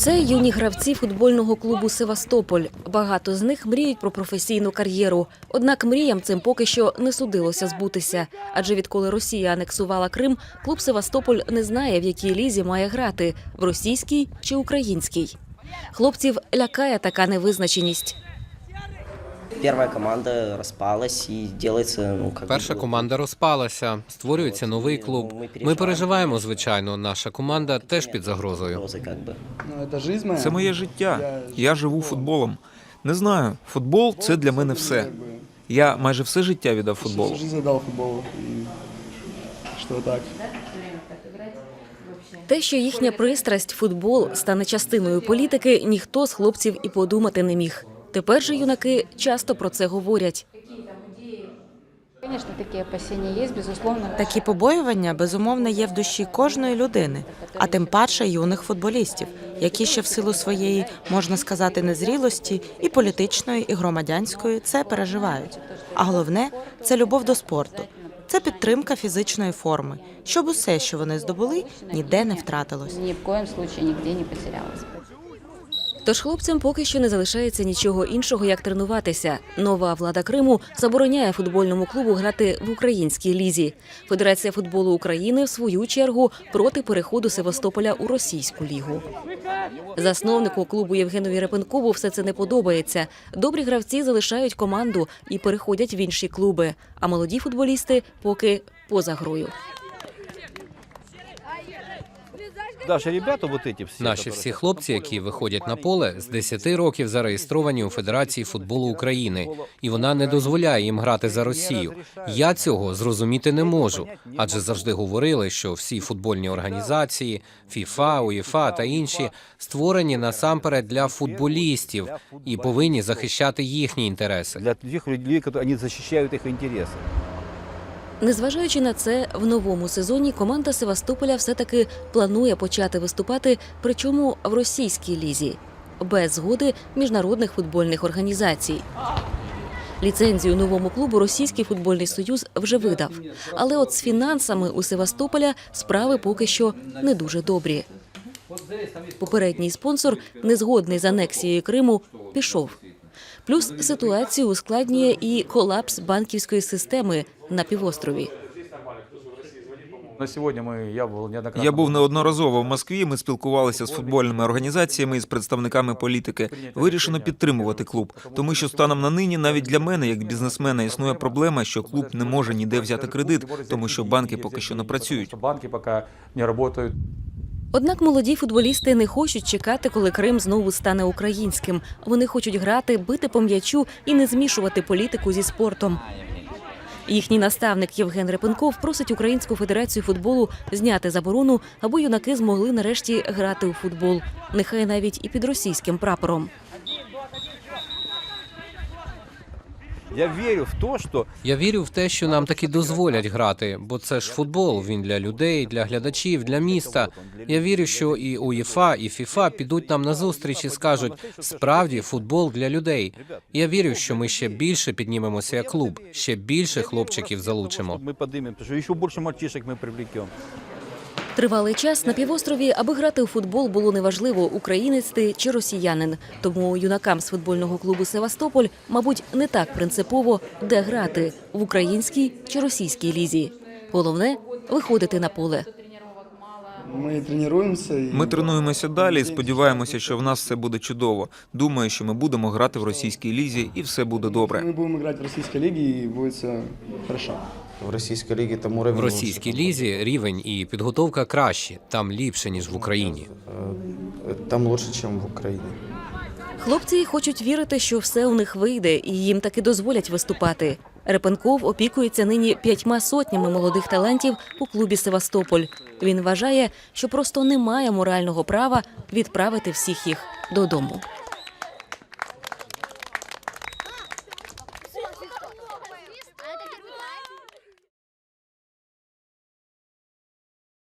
Це юні гравці футбольного клубу Севастополь. Багато з них мріють про професійну кар'єру. Однак мріям цим поки що не судилося збутися. Адже відколи Росія анексувала Крим, клуб Севастополь не знає, в якій лізі має грати в російській чи українській. Хлопців лякає така невизначеність. Первая команда распалась и делается, ну, как Перша бы, команда розпалася, створюється новий клуб. Ми переживаємо, звичайно. Наша команда теж під загрозою. угрозы, как бы. Ну, это жизнь моя. Це моє життя. Я живу футболом. Не знаю, футбол це для мене все. Я майже все життя віддав футболу. Всю жизнь отдал футболу. И что так. Те, що їхня пристрасть футбол стане частиною політики, ніхто з хлопців і подумати не міг. Тепер же юнаки часто про це говорять. Такі побоювання безумовно є в душі кожної людини, а тим паче юних футболістів, які ще в силу своєї, можна сказати, незрілості і політичної, і громадянської це переживають. А головне це любов до спорту, це підтримка фізичної форми, щоб усе, що вони здобули, ніде не втратилось. Ни в коем случае нигде не потерялась. Тож хлопцям поки що не залишається нічого іншого, як тренуватися. Нова влада Криму забороняє футбольному клубу грати в українській лізі. Федерація футболу України, в свою чергу, проти переходу Севастополя у російську лігу. Засновнику клубу Євгенові Репенкову все це не подобається. Добрі гравці залишають команду і переходять в інші клуби. А молоді футболісти поки поза грою. Даже ребята вот эти все. Наші которые- всі хлопці, які виходять на поле, з 10 років зареєстровані у Федерації футболу України, і вона не дозволяє їм грати за Росію. Я цього зрозуміти не можу, адже завжди говорили, що всі футбольні організації, ФІФА, УЄФА та інші створені насамперед для футболістів і повинні захищати їхні інтереси. Для тех людей, которые они защищают их интересы. Незважаючи на це, в новому сезоні команда Севастополя все-таки планує почати виступати, причому в російській лізі, без згоди міжнародних футбольних організацій. Ліцензію новому клубу Російський футбольний союз вже видав. Але от з фінансами у Севастополя справи поки що не дуже добрі. Попередній спонсор, незгодний з анексією Криму, пішов. Плюс ситуацію ускладнює і колапс банківської системи на півострові. На сегодня мы, я был неоднократно. Я був неодноразово в Москві. Ми спілкувалися з футбольними організаціями і з представниками політики. Вирішено підтримувати клуб, тому що станом на нині навіть для мене, як бізнесмена, існує проблема, що клуб не може ніде взяти кредит, тому що банки поки що не працюють. Банки пока не работают. Однак молоді футболісти не хочуть чекати, коли Крим знову стане українським. Вони хочуть грати, бити по м'ячу і не змішувати політику зі спортом. Їхній наставник Євген Репенков просить Українську федерацію футболу зняти заборону, аби юнаки змогли нарешті грати у футбол, нехай навіть і під російським прапором. Я верю в то, что Я вірю в те, що нам таки дозволять грати, бо це ж футбол. Він для людей, для глядачів, для міста. Я вірю, що і УЄФА, і ФІФА підуть нам на зустріч і скажуть: справді футбол для людей. Я вірю, що ми ще більше піднімемося як клуб, ще більше хлопчиків залучимо. мы поднимем, потому что еще больше мальчишек мы привлекем. Тривалий час на півострові, аби грати у футбол, було неважливо, українець ти чи росіянин. Тому юнакам з футбольного клубу Севастополь, мабуть, не так принципово, де грати в українській чи російській лізі. Головне виходити на поле. Мы тренируемся. И Ми тренуємося далі і сподіваємося, що в нас все буде чудово. Думаю, що ми будемо грати в російській лізі, і все буде добре. мы будем играть в российской лиге, и будет все хорошо. В російській лігі там уровень В російській лізі рівень і підготовка кращі, там ліпше ніж в Україні. Е, Там лучше, ніж в Україні. Хлопці хочуть вірити, що все у них вийде, і їм таки дозволять виступати. Репенков опікується нині п'ятьма сотнями молодих талантів у клубі Севастополь. Він вважає, що просто немає морального права відправити всіх їх додому.